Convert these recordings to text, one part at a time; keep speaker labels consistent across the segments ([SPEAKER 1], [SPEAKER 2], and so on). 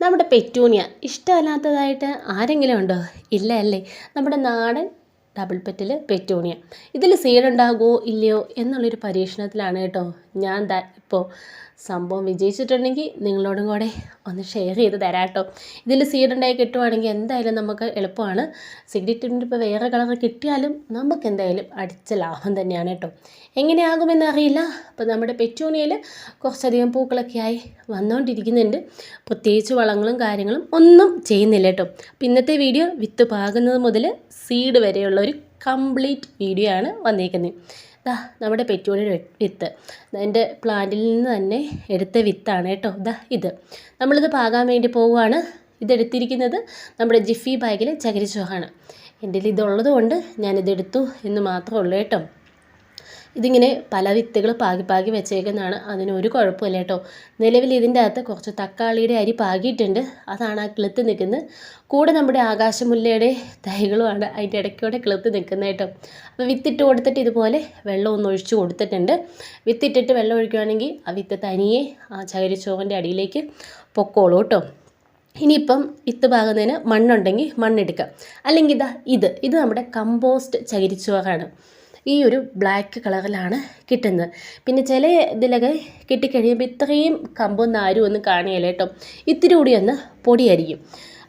[SPEAKER 1] നമ്മുടെ പെറ്റൂണിയ ഇഷ്ടമല്ലാത്തതായിട്ട് ആരെങ്കിലും ഉണ്ടോ? ഇല്ല അല്ലേ? നമ്മുടെ നാടൻ ഡബിൾ പെറ്റിൽ പെറ്റൂണിയ. ഇതിൽ സീഡ് ഉണ്ടാകുമോ ഇല്ലയോ എന്നുള്ളൊരു പരീക്ഷണത്തിലാണ് കേട്ടോ ഞാൻ ദാ ഇപ്പോൾ സംഭവം വിജയിച്ചിട്ടുണ്ടെങ്കിൽ നിങ്ങളോടും കൂടെ ഒന്ന് ഷെയർ ചെയ്ത് തരാം കേട്ടോ ഇതിൽ സീഡ് ഉണ്ടായി കിട്ടുവാണെങ്കിൽ എന്തായാലും നമുക്ക് എളുപ്പമാണ്. സിഗരറ്റിന്റെ ഇപ്പോൾ വേറെ കളർ കിട്ടിയാലും നമുക്ക് എന്തായാലും അടിച്ച ലാഭം തന്നെയാണ് കേട്ടോ. എങ്ങനെയാകുമെന്ന് അറിയില്ല. അപ്പോൾ നമ്മുടെ പെറ്റൂണിയയിൽ കുറച്ചധികം പൂക്കളൊക്കെ ആയി വന്നുകൊണ്ടിരിക്കുന്നുണ്ട് പ്രത്യേകിച്ച് വളങ്ങളും കാര്യങ്ങളും ഒന്നും ചെയ്യുന്നില്ല കേട്ടോ. അപ്പോൾ ഇന്നത്തെ വീഡിയോ വിത്ത് പാകുന്നത് മുതൽ സീഡ് വരെയുള്ള ഒരു കംപ്ലീറ്റ് വീഡിയോ ആണ് വന്നിരിക്കുന്നത് ദാ നമ്മുടെ പെറ്റൂണിയുടെ വിത്ത്. എന്റെ പ്ലാന്റിൽ നിന്ന് തന്നെ എടുത്ത വിത്താണ് കേട്ടോ. ദാ ഇത്. നമ്മളിത് പാകാൻ വേണ്ടി പോവുകയാണ്. ഇതെടുത്തിരിക്കുന്നത് നമ്മുടെ ജിഫി ബാഗിലെ ചകിരി ചോഹാണ് എന്റെ ഇതുള്ളത് കൊണ്ട് ഞാനിതെടുത്തു എന്ന് മാത്രമേ ഉള്ളൂ കേട്ടോ. ഇതിങ്ങനെ പല വിത്തുകൾ പാകി പാകി വെച്ചേക്കുന്നതാണ്. അതിനൊരു കുഴപ്പമില്ല കേട്ടോ. നിലവിൽ ഇതിന്റെ അകത്ത് കുറച്ച് തക്കാളിയുടെ അരി പാകിയിട്ടുണ്ട്. അതാണ് ആ കിളുത്ത് നിൽക്കുന്നത്. കൂടെ നമ്മുടെ ആകാശമുല്ലയുടെ തൈകളുമാണ് അതിന്റെ ഇടയ്ക്കൂടെ കിളുത്ത് നിൽക്കുന്നത് കേട്ടോ. അപ്പോൾ വിത്തിട്ട് കൊടുത്തിട്ട് ഇതുപോലെ വെള്ളം ഒന്ന് ഒഴിച്ച് കൊടുത്തിട്ടുണ്ട്. വിത്തിട്ടിട്ട് വെള്ളം ഒഴിക്കുകയാണെങ്കിൽ ആ വിത്ത് തനിയെ ആ ചകരിച്ചോറിന്റെ അടിയിലേക്ക് പൊക്കോളൂ കേട്ടോ. ഇനിയിപ്പം വിത്ത് പാകുന്നതിന് മണ്ണുണ്ടെങ്കിൽ മണ്ണെടുക്കാം. അല്ലെങ്കിൽ ഇതാ ഇത്. ഇത് നമ്മുടെ കമ്പോസ്റ്റ് ചകിരിച്ചോറാണ്. ഈ ഒരു ബ്ലാക്ക് കളറിലാണ് കിട്ടുന്നത്. പിന്നെ ചില ഇതിലൊക്കെ കിട്ടിക്കഴിയുമ്പോൾ ഇത്രയും കമ്പും നാരും ഒന്നും കാണുകയില്ല കേട്ടോ. ഇത്തിരി കൂടി ഒന്ന് പൊടിയായിരിക്കും.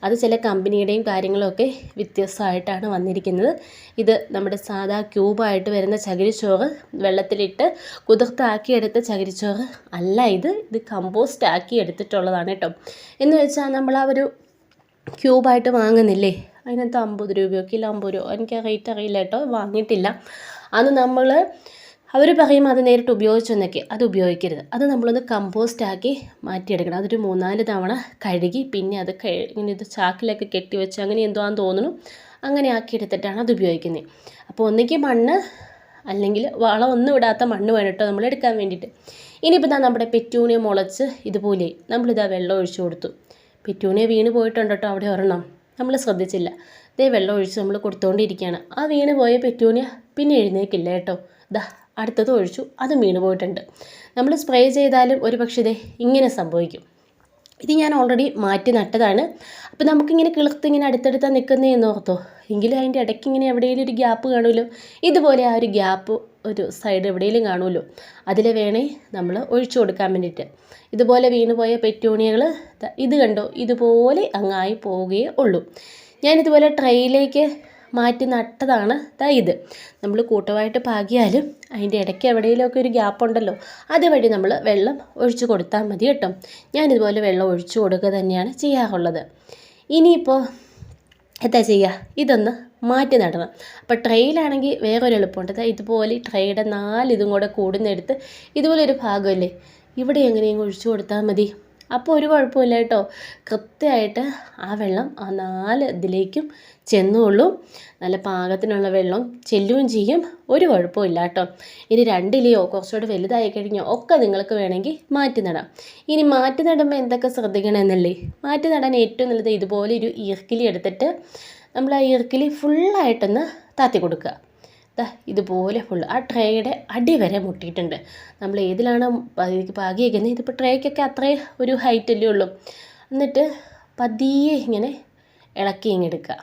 [SPEAKER 1] അത് ചില കമ്പനിയുടെയും കാര്യങ്ങളൊക്കെ വ്യത്യസ്തമായിട്ടാണ് വന്നിരിക്കുന്നത്. ഇത് നമ്മുടെ സാധാ ക്യൂബായിട്ട് വരുന്ന ചകിരിച്ചോറ് വെള്ളത്തിലിട്ട് കുതിർത്താക്കിയെടുത്ത ചകിരിച്ചോറ് അല്ല ഇത്. ഇത് കമ്പോസ്റ്റ് ആക്കി എടുത്തിട്ടുള്ളതാണ് കേട്ടോ. എന്ന് വെച്ചാൽ നമ്മൾ ആ ഒരു ക്യൂബായിട്ട് വാങ്ങുന്നില്ലേ? അതിനകത്ത് അമ്പത് രൂപയോ കിലോ അമ്പത് രൂപയോ എനിക്ക് റേറ്റ് അറിയില്ല കേട്ടോ. വാങ്ങിയിട്ടില്ല. അത് നമ്മൾ അവർ പറയും അത് നേരിട്ട് ഉപയോഗിച്ചെന്നൊക്കെ അത് ഉപയോഗിക്കരുത്. അത് നമ്മളൊന്ന് കമ്പോസ്റ്റാക്കി മാറ്റിയെടുക്കണം. അതൊരു മൂന്നാൽ തവണ കഴുകി പിന്നെ അത് ഇങ്ങനെ ഇത് ചാക്കിലൊക്കെ കെട്ടിവെച്ച് അങ്ങനെ എന്തോ ആണെന്ന് തോന്നുന്നു. അങ്ങനെ ആക്കി എടുത്തിട്ടാണ് അത് ഉപയോഗിക്കുന്നത് അപ്പോൾ ഒന്നുകിൽ മണ്ണ് അല്ലെങ്കിൽ വളം ഒന്നും ഇടാത്ത മണ്ണ് വേണം കേട്ടോ നമ്മൾ എടുക്കാൻ വേണ്ടിയിട്ട്. ഇനിയിപ്പോൾ ഇതാ നമ്മുടെ പെറ്റൂണിയ മുളച്ച് ഇതുപോലെ നമ്മളിതാ വെള്ളം ഒഴിച്ചു കൊടുത്തു. പെറ്റൂണിയ വീണ് പോയിട്ടുണ്ട് കേട്ടോ അവിടെ ഒരെണ്ണം? നമ്മൾ ശ്രദ്ധിച്ചില്ല. ദേ വെള്ളം ഒഴിച്ച് നമ്മൾ കൊടുത്തുകൊണ്ടിരിക്കുകയാണ് ആ വീണ് പോയ പെറ്റൂണിയ പിന്നെ എഴുന്നേക്കില്ല കേട്ടോ. ദാ അടുത്തത് ഒഴിച്ചു. അതും വീണ് പോയിട്ടുണ്ട്. നമ്മൾ സ്പ്രേ ചെയ്താലും ഒരു പക്ഷേ ഇതേ ഇങ്ങനെ സംഭവിക്കും. ഇത് ഞാൻ ഓൾറെഡി മാറ്റി നട്ടതാണ്. അപ്പോൾ നമുക്കിങ്ങനെ കിളുത്ത് ഇങ്ങനെ അടുത്തടുത്താൽ നിൽക്കുന്നേ എന്ന് ഓർത്തോ? എങ്കിലും അതിന്റെ ഇടയ്ക്ക് ഇങ്ങനെ എവിടെയെങ്കിലും ഒരു ഗ്യാപ്പ് കാണുമല്ലോ? ഇതുപോലെ ആ ഒരു ഗ്യാപ്പ് ഒരു സൈഡ് എവിടെയെങ്കിലും കാണുമല്ലോ? അതിൽ വേണേ നമ്മൾ ഒഴിച്ചു കൊടുക്കാൻ വേണ്ടിയിട്ട്. ഇതുപോലെ വീണ് പോയ പെറ്റൂണിയകൾ ഇത് കണ്ടോ? ഇതുപോലെ അങ്ങായി പോവുകയേ ഉള്ളൂ. ഞാനിതുപോലെ ട്രെയിലേക്ക് മാറ്റി നട്ടതാണ്. ദാ ഇത്. നമ്മൾ കൂട്ടമായിട്ട് പാകിയാലും അതിന്റെ ഇടയ്ക്ക് എവിടെയെങ്കിലുമൊക്കെ ഒരു ഗ്യാപ്പ് ഉണ്ടല്ലോ അതുവഴി നമ്മൾ വെള്ളം ഒഴിച്ചു കൊടുത്താൽ മതി കേട്ടോ. ഞാനിതുപോലെ വെള്ളം ഒഴിച്ചു കൊടുക്കുക തന്നെയാണ് ചെയ്യാറുള്ളത്. ഇനിയിപ്പോൾ എന്താ ചെയ്യുക ഇതൊന്ന് മാറ്റി നടണം. അപ്പോൾ ട്രെയിലാണെങ്കിൽ വേറൊരു എളുപ്പമുണ്ട്. ഇതുപോലെ ട്രെയുടെ നാലിതും കൂടെ കൂടുന്നെടുത്ത് ഇതുപോലൊരു ഭാഗമല്ലേ? ഇവിടെ എങ്ങനെയെങ്കിലും ഒഴിച്ചു കൊടുത്താൽ മതി. അപ്പോൾ ഒരു കുഴപ്പമില്ല കേട്ടോ. കൃത്യമായിട്ട് ആ വെള്ളം ആ നാല് ഇതിലേക്കും ചെന്നുകൊള്ളും. നല്ല പാകത്തിനുള്ള വെള്ളം ചെല്ലുകയും ചെയ്യും. ഒരു കുഴപ്പമില്ല കേട്ടോ. ഇനി രണ്ടിലെയോ കുറച്ചുകൂടെ വലുതായി കഴിഞ്ഞോ ഒക്കെ നിങ്ങൾക്ക് വേണമെങ്കിൽ മാറ്റി നടാം. ഇനി മാറ്റി നടുമ്പോൾ എന്തൊക്കെ ശ്രദ്ധിക്കണമെന്നല്ലേ മാറ്റി നടാൻ ഏറ്റവും നല്ലത് ഇതുപോലെ ഒരു ഈർക്കിലി എടുത്തിട്ട് നമ്മൾ ആ ഈർക്കിലി ഫുള്ളായിട്ടൊന്ന് താത്തി കൊടുക്കുക. ഇതുപോലെ ഫുൾ ആ ട്രേയുടെ അടി വരെ മുട്ടിയിട്ടുണ്ട്. നമ്മൾ ഏതിലാണ് പാകിയേക്കുന്നത്? ഇതിപ്പോൾ ട്രേക്കൊക്കെ അത്രേ ഒരു ഹൈറ്റല്ലേ ഉള്ളൂ. എന്നിട്ട് പതിയെ ഇങ്ങനെ ഇളക്കി ഇങ്ങനെ എടുക്കുക.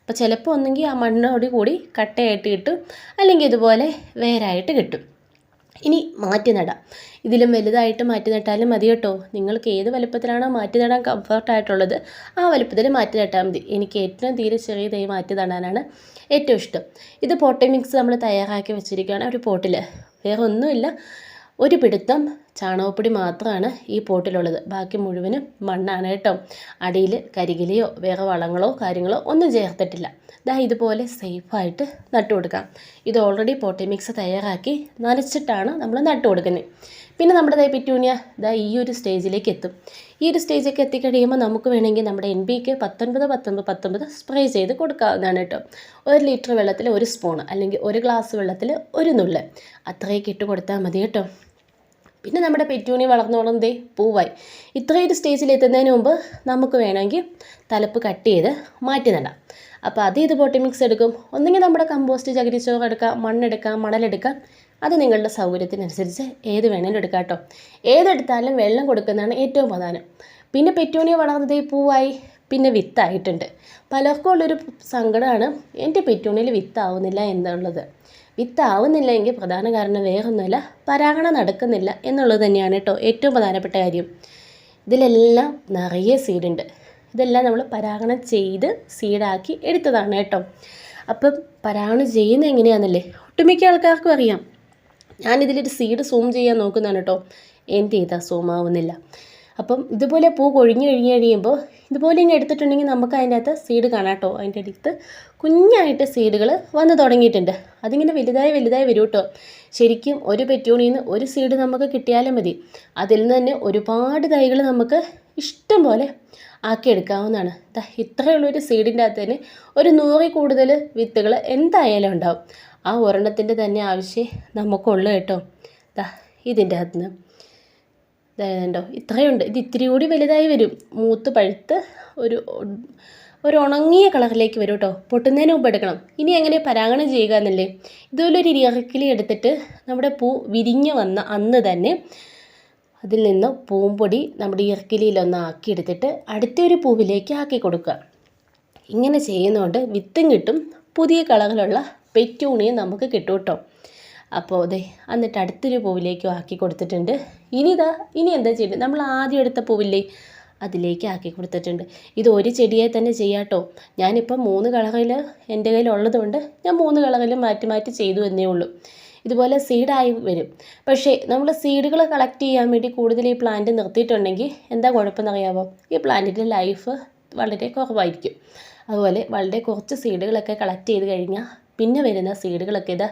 [SPEAKER 1] അപ്പോൾ ചിലപ്പോൾ ഒന്നെങ്കിൽ ആ മണ്ണോടി കൂടി കട്ടയായിട്ട് കിട്ടും. അല്ലെങ്കിൽ ഇതുപോലെ വേരായിട്ട് കിട്ടും. ഇനി മാറ്റി നടാം. ഇതിലും വലുതായിട്ട് മാറ്റി നട്ടാലും മതി കേട്ടോ. നിങ്ങൾക്ക് ഏത് വലുപ്പത്തിലാണോ മാറ്റി നടാൻ കംഫർട്ടായിട്ടുള്ളത് ആ വലുപ്പത്തിൽ മാറ്റി നട്ടാൽ മതി. എനിക്ക് ഏറ്റവും തീരെ ചെറിയതായി മാറ്റി നടാനാണ് ഏറ്റവും ഇഷ്ടം. ഇത് പോട്ടി മിക്സ് നമ്മൾ തയ്യാറാക്കി വെച്ചിരിക്കുകയാണ് ഒരു പോട്ടിൽ വേറെ ഒന്നുമില്ല ഒരു പിടുത്തം ചാണകപ്പൊടി മാത്രമാണ് ഈ പോട്ടിലുള്ളത്. ബാക്കി മുഴുവനും മണ്ണാണ് കേട്ടോ. അടിയിൽ കരികിലയോ വേറെ വളങ്ങളോ കാര്യങ്ങളോ ഒന്നും ചേർത്തിട്ടില്ല. ദാ ഇതുപോലെ സേഫായിട്ട് നട്ടു കൊടുക്കാം. ഇത് ഓൾറെഡി പോട്ടി മിക്സ് തയ്യാറാക്കി നനച്ചിട്ടാണ് നമ്മൾ നട്ടു കൊടുക്കുന്നത്. പിന്നെ നമ്മുടെ ദൈ പിറ്റൂണിയ ദാ ഈ ഒരു സ്റ്റേജിലേക്ക് എത്തും. ഈ ഒരു സ്റ്റേജിലേക്ക് എത്തിക്കഴിയുമ്പോൾ നമുക്ക് വേണമെങ്കിൽ നമ്മുടെ എൻ ബിക്ക് പത്തൊൻപത് പത്തൊൻപത് പത്തൊൻപത് സ്പ്രേ ചെയ്ത് കൊടുക്കാവുന്നതാണ് കേട്ടോ. ഒരു ലിറ്റർ വെള്ളത്തിൽ ഒരു സ്പൂൺ അല്ലെങ്കിൽ ഒരു ഗ്ലാസ് വെള്ളത്തിൽ ഒരു നുള്ള്. അത്രയൊക്കെ ഇട്ട് കൊടുത്താൽ മതി കേട്ടോ. പിന്നെ നമ്മുടെ പെറ്റൂണി വളർന്നോളം ദേ പൂവായി. ഇത്രയൊരു സ്റ്റേജിൽ എത്തുന്നതിന് മുമ്പ് നമുക്ക് വേണമെങ്കിൽ തലപ്പ് കട്ട് ചെയ്ത് മാറ്റി നടാം. അപ്പോൾ അത് ഇത് പോട്ടി മിക്സ് എടുക്കും? ഒന്നെങ്കിൽ നമ്മുടെ കമ്പോസ്റ്റ് ചകിരിച്ചോറ് എടുക്കാം മണ്ണെടുക്കാം മണലെടുക്കാം അത് നിങ്ങളുടെ സൗകര്യത്തിനനുസരിച്ച് ഏത് വേണേലും എടുക്കാം കേട്ടോ. ഏതെടുത്താലും വെള്ളം കൊടുക്കുന്നതാണ് ഏറ്റവും പ്രധാനം. പിന്നെ പെറ്റൂണിയ ഈ പൂവായി പിന്നെ വിത്തായിട്ടുണ്ട്. പലർക്കും ഉള്ളൊരു സങ്കടമാണ് എന്റെ പെറ്റൂണിയിൽ വിത്താവുന്നില്ല എന്നുള്ളത്. വിത്താവുന്നില്ല എങ്കിൽ പ്രധാന കാരണം വേറൊന്നുമല്ല പരാഗണം നടക്കുന്നില്ല എന്നുള്ളത് തന്നെയാണ് കേട്ടോ ഏറ്റവും പ്രധാനപ്പെട്ട കാര്യം. ഇതിലെല്ലാം നിറയെ സീഡുണ്ട് ഇതെല്ലാം നമ്മൾ പരാഗണം ചെയ്ത് സീഡാക്കി എടുത്തതാണ് കേട്ടോ. അപ്പം പരാഗണം ചെയ്യുന്ന എങ്ങനെയാണെന്നല്ലേ? ഒട്ടുമിക്ക ആൾക്കാർക്കും അറിയാം. ഞാനിതിലൊരു സീഡ് സൂം ചെയ്യാൻ നോക്കുന്നതാണ് കേട്ടോ. എന്ത് ചെയ്താൽ സൂം ആവുന്നില്ല. അപ്പം ഇതുപോലെ പൂ കൊഴിഞ്ഞ് കഴിഞ്ഞ് കഴിയുമ്പോൾ ഇതുപോലെ ഇങ്ങനെ എടുത്തിട്ടുണ്ടെങ്കിൽ നമുക്ക് അതിന്റെ അകത്ത് സീഡ് കാണാം കേട്ടോ. അതിന്റെ അടുത്ത് കുഞ്ഞായിട്ട് സീഡുകൾ വന്ന് തുടങ്ങിയിട്ടുണ്ട്. അതിങ്ങനെ വലുതായി വലുതായി വരും കേട്ടോ. ശരിക്കും ഒരു പെറ്റൂണിയിൽ നിന്ന് ഒരു സീഡ് നമുക്ക് കിട്ടിയാലും മതി. അതിൽ നിന്ന് തന്നെ ഒരുപാട് തൈകൾ നമുക്ക് ഇഷ്ടം പോലെ ആക്കിയെടുക്കാവുന്നതാണ്. ഇത്രയുള്ളൊരു സീഡിന്റെ അകത്ത് തന്നെ ഒരു നൂറിൽ കൂടുതൽ വിത്തുകൾ എന്തായാലും ഉണ്ടാവും. ആ ഒരെണ്ണത്തിന്റെ തന്നെ ആവശ്യം നമുക്കുള്ളൂ കേട്ടോ. ഇതിന്റെ അകത്ത് നിന്ന്. ഇതായതുണ്ടോ ഇത്രയുണ്ട്. ഇത് ഇത്തിരി കൂടി വലുതായി വരും. മൂത്ത് പഴുത്ത് ഒരു ഒരു ഉണങ്ങിയ കളറിലേക്ക് വരും കേട്ടോ. പൊട്ടുന്നതിന് മുമ്പ് എടുക്കണം. ഇനി എങ്ങനെ പരാഗണം ചെയ്യുക എന്നല്ലേ? ഇതുപോലെ ഒരു എടുത്തിട്ട് നമ്മുടെ പൂ വിരിഞ്ഞ് വന്ന അന്ന് തന്നെ അതിൽ നിന്ന് പൂമ്പൊടി നമ്മുടെ ഇറക്കിലിയിലൊന്ന് ആക്കിയെടുത്തിട്ട് അടുത്തൊരു പൂവിലേക്ക് ആക്കി കൊടുക്കുക. ഇങ്ങനെ ചെയ്യുന്നതുകൊണ്ട് വിത്തും കിട്ടും. പുതിയ കളറിലുള്ള പെറ്റൂണിയും നമുക്ക് കിട്ടും കേട്ടോ. അപ്പോൾ അതെ എന്നിട്ട് അടുത്തൊരു പൂവിലേക്കും ആക്കി കൊടുത്തിട്ടുണ്ട്. ഇനി ഇതാ ഇനി എന്താ ചെയ്യുന്നത് നമ്മൾ ആദ്യം എടുത്ത പൂവില്ലേ അതിലേക്ക് ആക്കി കൊടുത്തിട്ടുണ്ട്. ഇത് ഒരു ചെടിയെ തന്നെ ചെയ്യാട്ടോ ഞാനിപ്പോൾ മൂന്ന് കളകൾ എന്റെ കയ്യിൽ ഉള്ളതുകൊണ്ട് ഞാൻ മൂന്ന് കളകൾ മാറ്റി മാറ്റി ചെയ്തു എന്നേ ഉള്ളൂ. ഇതുപോലെ സീഡായി വരും. പക്ഷേ നമ്മൾ സീഡുകൾ കളക്ട് ചെയ്യാൻ വേണ്ടി കൂടുതൽ ഈ പ്ലാന്റ് നിർത്തിയിട്ടുണ്ടെങ്കിൽ എന്താ കുഴപ്പമെന്നറിയാമോ ഈ പ്ലാന്റിന്റെ ലൈഫ് വളരെ കുറവായിരിക്കും. അതുപോലെ വളരെ കുറച്ച് സീഡുകളൊക്കെ കളക്ട് ചെയ്ത് കഴിഞ്ഞാൽ പിന്നെ വരുന്ന സീഡുകളൊക്കെ ഇതാ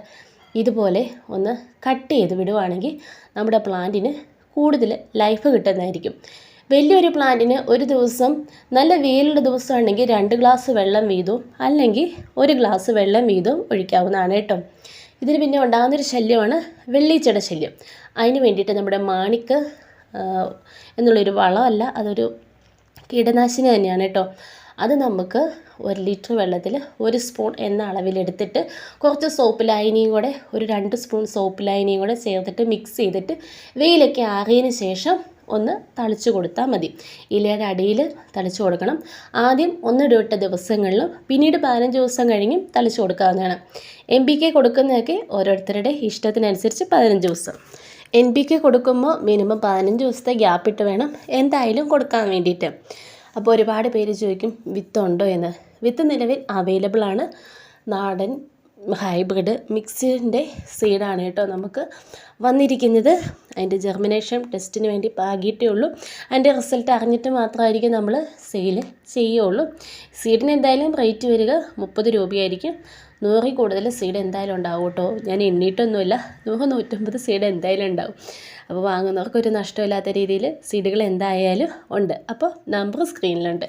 [SPEAKER 1] ഇതുപോലെ ഒന്ന് കട്ട് ചെയ്ത് വിടുവാണെങ്കിൽ നമ്മുടെ പ്ലാന്റിന് കൂടുതൽ ലൈഫ് കിട്ടുന്നതായിരിക്കും. വലിയൊരു പ്ലാന്റിന് ഒരു ദിവസം നല്ല വെയിലുള്ള ദിവസമാണെങ്കിൽ രണ്ട് ഗ്ലാസ് വെള്ളം വീതവും അല്ലെങ്കിൽ ഒരു ഗ്ലാസ് വെള്ളം വീതവും ഒഴിക്കാവുന്നതാണ് കേട്ടോ. ഇതിന് പിന്നെ ഉണ്ടാകുന്നൊരു ശല്യമാണ് വെള്ളീച്ചയുടെ ശല്യം. അതിന് വേണ്ടിയിട്ട് നമ്മുടെ മാണിക്ക് എന്നുള്ളൊരു വളമല്ല അതൊരു കീടനാശിനി തന്നെയാണ് കേട്ടോ. അത് നമുക്ക് ഒരു ലിറ്റർ വെള്ളത്തിൽ ഒരു സ്പൂൺ എന്ന അളവിലെടുത്തിട്ട് കുറച്ച് സോപ്പ് ലായനിയും കൂടെ ഒരു രണ്ട് സ്പൂൺ സോപ്പ് ലായനിയും കൂടെ ചേർത്തിട്ട് മിക്സ് ചെയ്തിട്ട് വെയിലൊക്കെ ആറിയതിന് ശേഷം ഒന്ന് തളിച്ചു കൊടുത്താൽ മതി. ഇലയുടെ അടിയിൽ തളിച്ചു കൊടുക്കണം. ആദ്യം ഒന്നിടവിട്ട ദിവസങ്ങളിലും പിന്നീട് പതിനഞ്ച് ദിവസം കഴിഞ്ഞും തളിച്ചു കൊടുക്കാവുന്നതാണ്. എം ബി കെ കൊടുക്കുന്നതൊക്കെ ഓരോരുത്തരുടെ ഇഷ്ടത്തിനനുസരിച്ച് പതിനഞ്ച് ദിവസം. എൻ ബി കെ കൊടുക്കുമ്പോൾ മിനിമം പതിനഞ്ച് ദിവസത്തെ ഗ്യാപ്പ് ഇട്ട് വേണം എന്തായാലും കൊടുക്കാൻ വേണ്ടിയിട്ട്. അപ്പോൾ ഒരുപാട് പേര് ചോദിക്കും വിത്തുണ്ടോ എന്ന്. വിത്ത് നിലവിൽ അവൈലബിൾ ആണ്. നാടൻ ഹൈബ്രിഡ് മിക്സിന്റെ സീഡാണ് കേട്ടോ നമുക്ക് വന്നിരിക്കുന്നത്. അതിന്റെ ജെർമിനേഷൻ ടെസ്റ്റിന് വേണ്ടി പാകിയിട്ടേ ഉള്ളൂ. അതിന്റെ റിസൾട്ട് അറിഞ്ഞിട്ട് മാത്രമായിരിക്കും നമ്മൾ സെയിൽ ചെയ്യുള്ളൂ സീഡിന് എന്തായാലും റേറ്റ് വരിക മുപ്പത് രൂപയായിരിക്കും. നൂറിൽ കൂടുതൽ സീഡ് എന്തായാലും ഉണ്ടാവും കേട്ടോ. ഞാൻ എണ്ണിയിട്ടൊന്നുമില്ല. നൂറ് നൂറ്റമ്പത് സീഡ് എന്തായാലും ഉണ്ടാവും. അപ്പോൾ വാങ്ങുന്നവർക്ക് ഒരു നഷ്ടമില്ലാത്ത രീതിയിൽ സീഡുകൾ എന്തായാലും ഉണ്ട്. അപ്പോൾ നമ്പർ സ്ക്രീനിലുണ്ട്